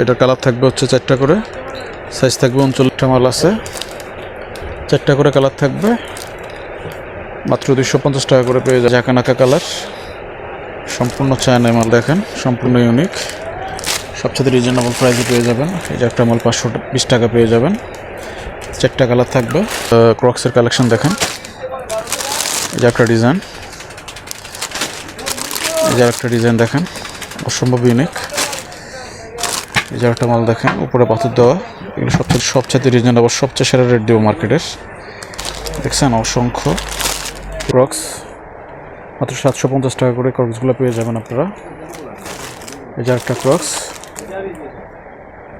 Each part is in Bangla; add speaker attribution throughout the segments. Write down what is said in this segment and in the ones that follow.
Speaker 1: এটা কালার থাকবে হচ্ছে চারটা করে। সাইজ থাকবে উনচল্লিশটা মাল আছে। চারটা করে কালার থাকবে। মাত্র দুইশো পঞ্চাশ টাকা করে পেয়ে যাবে জাকানাকা কালার। সম্পূর্ণ চায়না মাল দেখেন, সম্পূর্ণ ইউনিক সবচেয়ে রিজনেবল প্রাইসে পেয়ে যাবেন। এই যে একটা মাল পাঁচশো বিশ টাকা পেয়ে যাবেন। চারটা কালার থাকবে। ক্রক্সের কালেকশন দেখেন। এই যে একটা ডিজাইন এই যে একটা ডিজাইন দেখেন। অসম্ভব ইউনিক এই যে একটা মাল দেখেন, উপরে পাথর দেওয়া। এগুলো সবচেয়ে সবচেয়ে রিজনেবল সবচেয়ে সেরা রেট দেবো মার্কেটের দেখছেন, অসংখ্য ক্রক্স মাত্র সাতশো পঞ্চাশ টাকা করে ক্রক্সগুলো পেয়ে যাবেন আপনারা। এই যে একটা ক্রক্স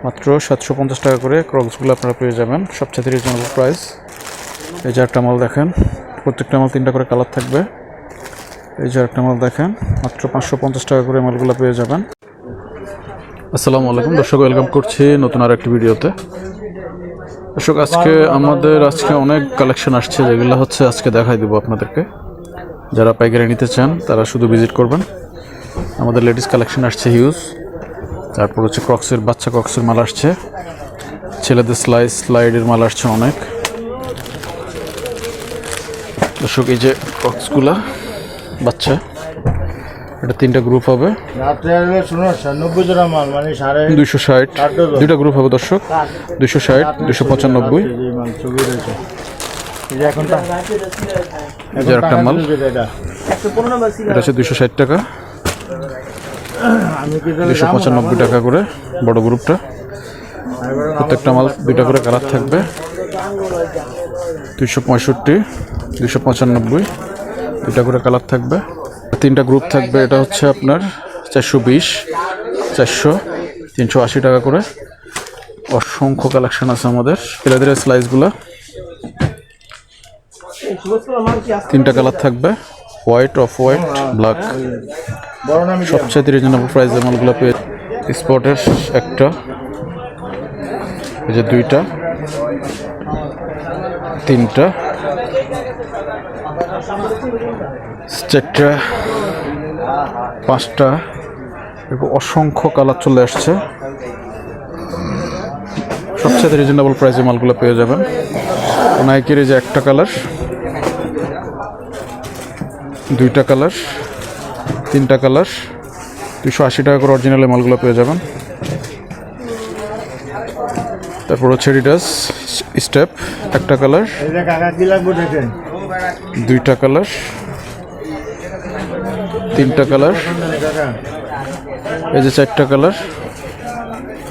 Speaker 1: মাত্র সাতশো পঞ্চাশ টাকা করে ক্রক্সগুলো আপনারা পেয়ে যাবেন সবচেয়ে রিজনেবল প্রাইস এই যে একটা মাল দেখেন, প্রত্যেকটা মাল তিনটা করে কালার থাকবে। এই যে একটা মাল দেখেন, মাত্র পাঁচশো পঞ্চাশ টাকা করে মালগুলো পেয়ে যাবেন। আসসালামু আলাইকুম, দর্শক ওয়েলকাম করছি নতুন আর একটি ভিডিওতে। দর্শক, আজকে আমাদের, আজকে অনেক কালেকশন আসছে, যেগুলো হচ্ছে আজকে দেখাই দেবো আপনাদেরকে। যারা পাইকারি নিতে চান, তারা শুধু ভিজিট করবেন। আমাদের লেডিস কালেকশন আসছে হিউজ তারপর হচ্ছে ক্রক্সের বাচ্চা ক্রক্সের মাল আসছে। ছেলেদের স্লাইস স্লাইডের মাল আসছে অনেক। দর্শক, এই যে ক্রক্সগুলা বাচ্চা। এটা তিনটা গ্রুপ হবে।
Speaker 2: মানে
Speaker 1: দুইশো ষাট। দুইটা গ্রুপ হবে দর্শক। দুইশো ষাট দুইশো পঁচানব্বই।
Speaker 2: যে
Speaker 1: একটা মাল।
Speaker 2: এটা।
Speaker 1: হচ্ছে দুইশো ষাট টাকা। দুইশো পঁচানব্বই টাকা করে বড় গ্রুপটা প্রত্যেকটা মাল দুইটা করে কালার থাকবে। দুইশো পঁয়ষট্টি দুইশো পঁচানব্বই দুইটা করে কালার থাকবে। তিনটা গ্রুপ থাকবে, এটা হচ্ছে আপনার চারশো বিশ, চারশো, তিনশো আশি টাকা করে। অসংখ্য কালেকশন আছে আমাদের। ছেলেদের স্লাইসগুলো তিনটা কালার থাকবে হোয়াইট অফ হোয়াইট ব্ল্যাক সবচেয়ে রিজনেবল প্রাইসে মালগুলো পেয়ে স্পটের একটা, এই যে দুইটা, তিনটা। চারটা পাঁচটা এরকম অসংখ্য কালার চলে আসছে। সবচেয়ে রিজনেবল প্রাইসে মালগুলো পেয়ে যাবেন। নাইকের এই যে একটা কালার দুইটা কালার তিনটা কালার দুশো আশি টাকা করে অরিজিনাল মালগুলো পেয়ে যাবেন। তারপর হচ্ছে রিডাস স্টেপ একটা কালার দুইটা কালার। তিনটা কালার। এই যে চারটা কালার।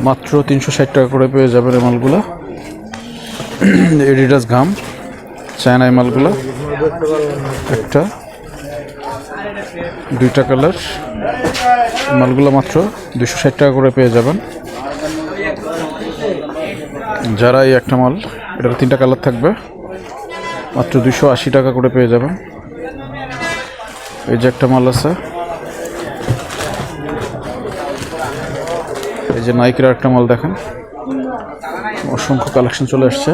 Speaker 1: মাত্র তিনশো ষাট টাকা করে পেয়ে যাবেন এই মালগুলো। এডিডাস ঘাম চায়না এই মালগুলো। একটা। দুইটা কালার। মালগুলো মাত্র দুশো ষাট টাকা করে পেয়ে যাবেন। যারা এই একটা মাল, এটার তিনটা কালার থাকবে। মাত্র দুশো আশি টাকা করে পেয়ে যাবেন। এই যে একটা মাল আছে। এই যে নাইকের একটা মাল দেখেন। অসংখ্য কালেকশন চলে আসছে।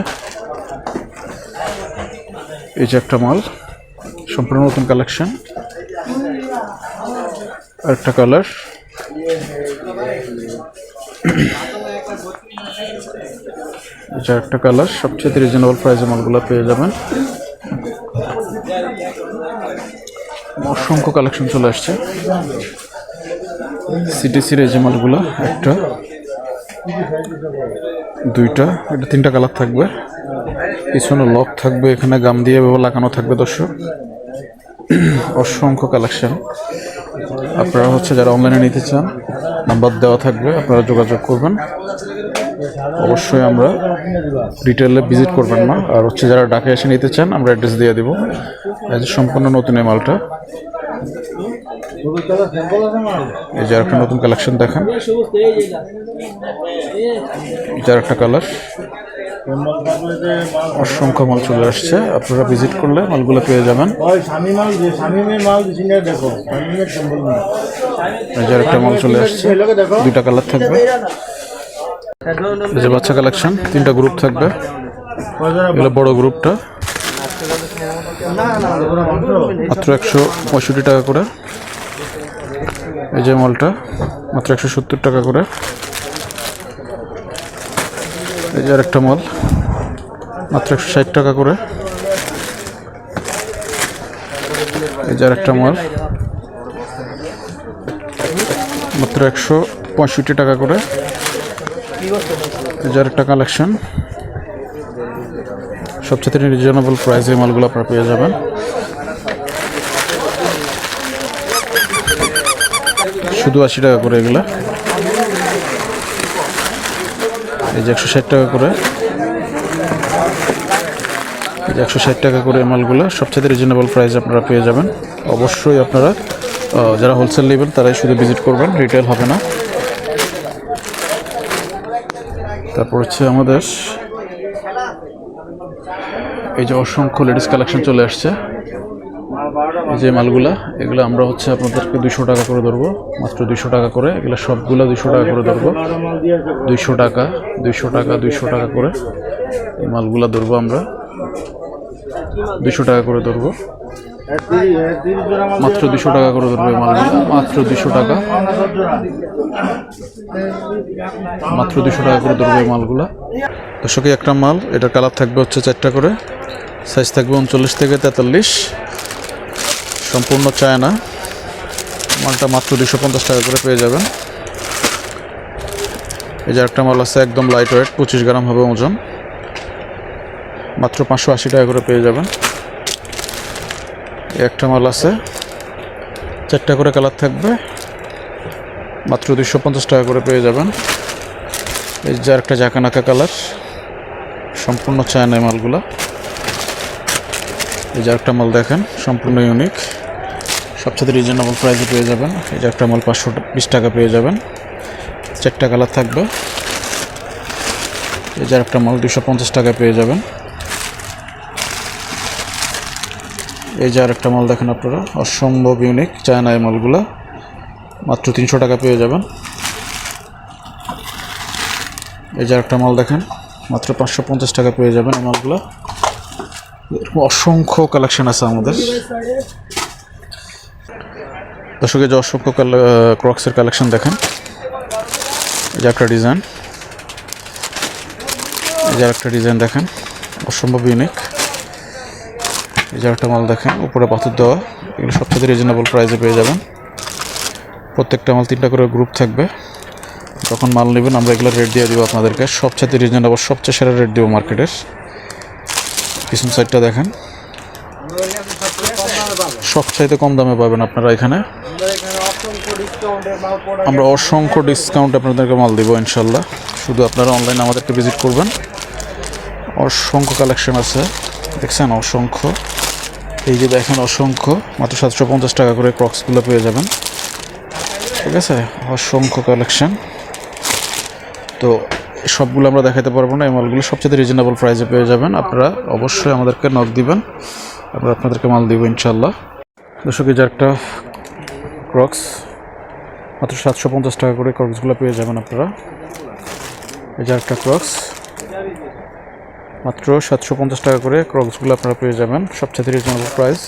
Speaker 1: এই যে একটা মাল, সম্পূর্ণ নতুন কালেকশন একটা কালার এটা একটা কালার সবচেয়ে রিজনেবল প্রাইসে মালগুলো পেয়ে যাবেন। অসংখ্য কালেকশন চলে আসছে। সিটিসির এই যে মালগুলো একটা, দুইটা, এটা তিনটা কালার থাকবে। পিছনে লক থাকবে, এখানে গাম দিয়ে লাগানো থাকবে দর্শক। অসংখ্য কালেকশন আপনারা হচ্ছে যারা অনলাইনে নিতে চান নাম্বার দেওয়া থাকবে, আপনারা যোগাযোগ করবেন। অবশ্যই আমরা রিটেলে ভিজিট করবেন না। আর হচ্ছে যারা ডাকে এসে নিতে চান আমরা অ্যাড্রেস দিয়ে দেবো। এই যে সম্পূর্ণ নতুন এই মালটা। এই যে একটা নতুন কালেকশন দেখেন। যার একটা কালার অসংখ্য মাল চলে আসছে। আপনারা ভিজিট করলে মালগুলো পেয়ে যাবেন।
Speaker 2: ওই স্বামী মাল যে স্বামীমের মাল দিছি না দেখো। স্বামীমের স্যাম্পল মাল।
Speaker 1: এই যে একটা মাল চলে আসছে। দুইটা কালার থাকবে। যে বাচ্চা কালেকশন তিনটা গ্রুপ থাকবে। এগুলো বড় গ্রুপটা
Speaker 2: মাত্র
Speaker 1: একশো পঁয়ষট্টি টাকা করে। এই যে মলটা মাত্র একশো সত্তর টাকা করে। এই যে আরেকটা মাল মাত্র একশো ষাট টাকা করে। এই যে আরেকটা মাল মাত্র একশো পঁয়ষট্টি টাকা করে। যে আরেকটা কালেকশন সবচেয়ে রিজনেবল প্রাইসে মালগুলো আপনারা পেয়ে যাবেন। শুধু আশি টাকা করে এগুলা। এই যে একশো ষাট টাকা করে। একশো ষাট টাকা করে মালগুলো সবচেয়ে রিজনেবল প্রাইস আপনারা পেয়ে যাবেন। অবশ্যই আপনারা যারা হোলসেল নেবেন তারাই শুধু ভিজিট করবেন রিটেল হবে না। তারপর হচ্ছে আমাদের এই যে অসংখ্য লেডিস কালেকশন চলে আসছে। যে মালগুলা, এগুলো আমরা হচ্ছে আপনাদেরকে দুশো টাকা করে ধরবো, মাত্র দুশো টাকা করে। এগুলো সবগুলো দুশো টাকা করে ধরবো। দুইশো টাকা দুইশো টাকা দুইশো টাকা করে এই মালগুলা ধরবো আমরা। দুশো টাকা করে ধরবো। মাত্র দুশো টাকা করে ধরবে মালগুলো মাত্র দুশো টাকা। মাত্র দুশো টাকা করে ধরবে মালগুলা। দর্শকে একটা মাল, এটার কালার থাকবে হচ্ছে চারটা করে। সাইজ থাকবে উনচল্লিশ থেকে তেতাল্লিশ। সম্পূর্ণ চায়না। মালটা মাত্র দুশো পঞ্চাশ টাকা করে পেয়ে যাবেন। এই যে একটা মাল আছে, একদম লাইট ওয়েট পঁচিশ গ্রাম হবে ওজন। মাত্র পাঁচশো আশি টাকা করে পেয়ে যাবেন। একটা মাল আছে। চারটা করে কালার থাকবে। মাত্র দুশো পঞ্চাশ টাকা করে পেয়ে যাবেন। এই যে একটা জাকানাকা কালার। সম্পূর্ণ চায়না মালগুলা। এই যে একটা মাল দেখেন, সম্পূর্ণ ইউনিক সবচেয়ে রিজনেবল প্রাইসে পেয়ে যাবেন। এই যে একটা মাল পাঁচশো বিশ টাকা পেয়ে যাবেন। চারটা কালার থাকবে। এই যে একটা মাল দুশো পঞ্চাশ টাকা পেয়ে যাবেন। এই যে আরেকটা মাল দেখেন আপনারা, অসম্ভব ইউনিক চায়না এই মালগুলা। মাত্র তিনশো টাকা পেয়ে যাবেন। এই যে একটা মাল দেখেন, মাত্র পাঁচশো পঞ্চাশ টাকা পেয়ে যাবেন এই মালগুলো। এরকম অসংখ্য কালেকশন আছে আমাদের। দর্শক যে অসংখ্য ক্রক্সের কালেকশন দেখেন। এই যে একটা ডিজাইন এই যে একটা ডিজাইন দেখেন, অসম্ভব ইউনিক এই যে একটা মাল দেখেন, উপরে পাথর দেওয়া, এগুলো সবচেয়ে রিজনেবল প্রাইসে পেয়ে যাবেন। প্রত্যেকটা মাল তিনটা করে গ্রুপ থাকবে। যখন মাল নেবেন, আমরা এগুলো রেট দিয়ে দিব আপনাদেরকে। সবচেয়ে রিজনেবল সবচেয়ে সেরা রেট দিব মার্কেটের পিছন সাইডটা দেখেন। সবচাইতে কম দামে পাবেন আপনারা এখানে। আমরা অসংখ্য ডিসকাউন্ট আপনাদেরকে মাল দিব ইনশাল্লাহ শুধু আপনারা অনলাইনে আমাদেরকে ভিজিট করবেন। অসংখ্য কালেকশন আছে। দেখছেন? অসংখ্য। এই যে দেখেন অসংখ্য, মাত্র সাতশো পঞ্চাশ টাকা করে ক্রক্সগুলো পেয়ে যাবেন। ঠিক আছে? অসংখ্য কালেকশান। তো সবগুলো আমরা দেখাতে পারব না, এই মালগুলো সবচেয়ে রিজনেবল প্রাইসে পেয়ে যাবেন। আপনারা অবশ্যই আমাদেরকে নক দিবেন। আমরা আপনাদেরকে মাল দিব ইনশাল্লাহ দর্শক, এই একটা ক্রক্স, মাত্র সাতশো পঞ্চাশ টাকা করে ক্রক্সগুলো পেয়ে যাবেন আপনারা। এই যে একটা ক্রক্স। মাত্র সাতশো পঞ্চাশ টাকা করে ক্রকসগুলো আপনারা পেয়ে যাবেন। সবচেয়ে রিজনেবল প্রাইস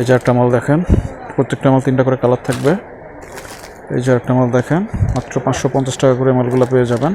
Speaker 1: এই যে একটা মাল দেখেন, প্রত্যেকটা মাল তিনটা করে কালার থাকবে। এই যে একটা মাল দেখেন, মাত্র পাঁচশো পঞ্চাশ টাকা করে মালগুলো পেয়ে যাবেন।